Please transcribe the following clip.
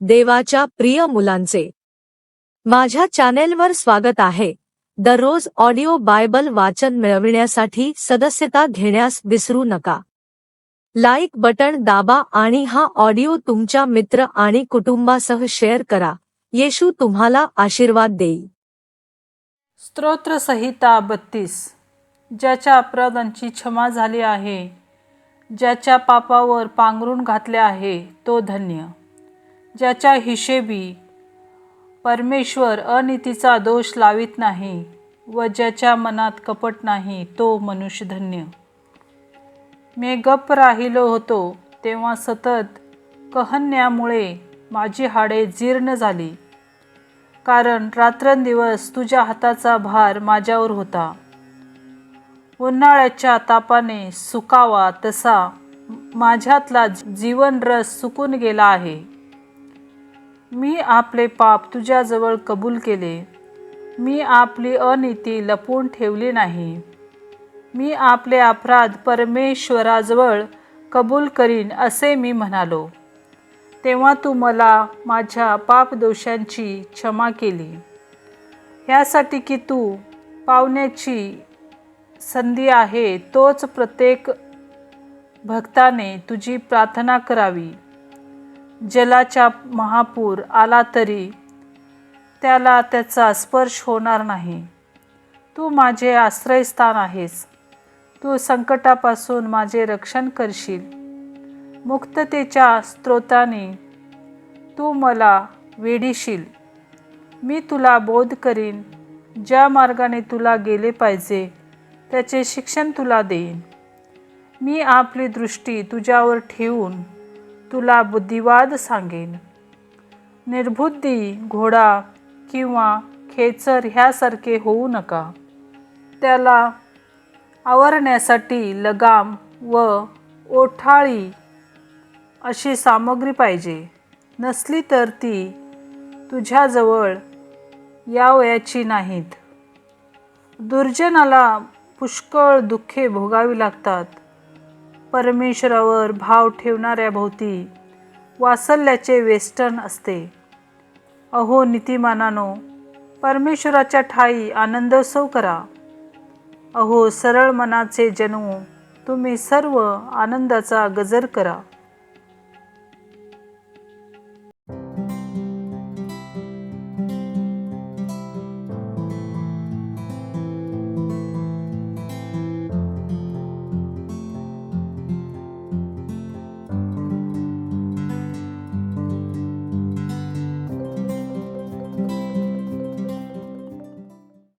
देवाच्या प्रिय मुलांचे. माझ्या चॅनेलवर स्वागत आहे. दररोज ऑडिओ बायबल वाचन मिळविण्यासाठी सदस्यता घेण्यास विसरू नका. लाईक बटण दाबा आणि हा ऑडिओ तुमच्या मित्र आणि कुटुंबासह शेअर करा. येशू तुम्हाला आशीर्वाद देईल. स्तोत्रसंहिता बत्तीस. ज्याच्या अपराधांची क्षमा झाली आहे. ज्याच्या पापावर पांघरून घातले आहे तो धन्य. ज्याच्या हिशेबी परमेश्वर अनितीचा दोष लावित नाही व ज्याच्या मनात कपट नाही तो मनुष्य धन्य मी गप्प राहिलो होतो तेव्हा सतत कहन्यामुळे माझी हाडे जीर्ण झाली. कारण रात्रंदिवस तुझ्या हाताचा भार माझ्यावर होता. उन्हाळ्याच्या तापाने सुकावा तसा माझ्यातला जीवनरस सुकून गेला आहे. मी आपले पाप तुझ्याजवळ कबूल केले. मी आपली अनिती लपवून ठेवली नाही. मी आपले अपराध परमेश्वराजवळ कबूल करीन असे मी म्हणालो. तेव्हा तू मला माझ्या पापदोषांची क्षमा केली. ह्यासाठी की तू पावण्याची संधी आहे तोच प्रत्येक भक्ताने तुझी प्रार्थना करावी. जलाच्या महापूर आला तरी त्याला त्याचा स्पर्श होणार नाही. तू माझे आश्रयस्थान आहेस. तू संकटापासून माझे रक्षण करशील. मुक्ततेच्या स्रोताने तू मला वेढीशील. मी तुला बोध करीन. ज्या मार्गाने तुला गेले पाहिजे त्याचे शिक्षण तुला देईन. मी आपली दृष्टी तुझ्यावर ठेवून तुला बुद्धिवाद सांगेन. निर्बुद्धी घोडा किंवा खेचर ह्यासारखे होऊ नका. त्याला आवरण्यासाठी लगाम व ओठाळी अशी सामग्री पाहिजे. नसली तर ती तुझ्याजवळ यावयाची नाहीत. दुर्जनाला पुष्कळ दुःखे भोगावी लागतात. परमेश्वरावर भाव ठेवणाऱ्या भोवती वासल्याचे वेस्टर्न असते. अहो नीतिमानानो परमेश्वराच्या ठाई आनंदोत्सव करा. अहो सरळ मनाचे जन्मू तुम्ही सर्व आनंदाचा गजर करा.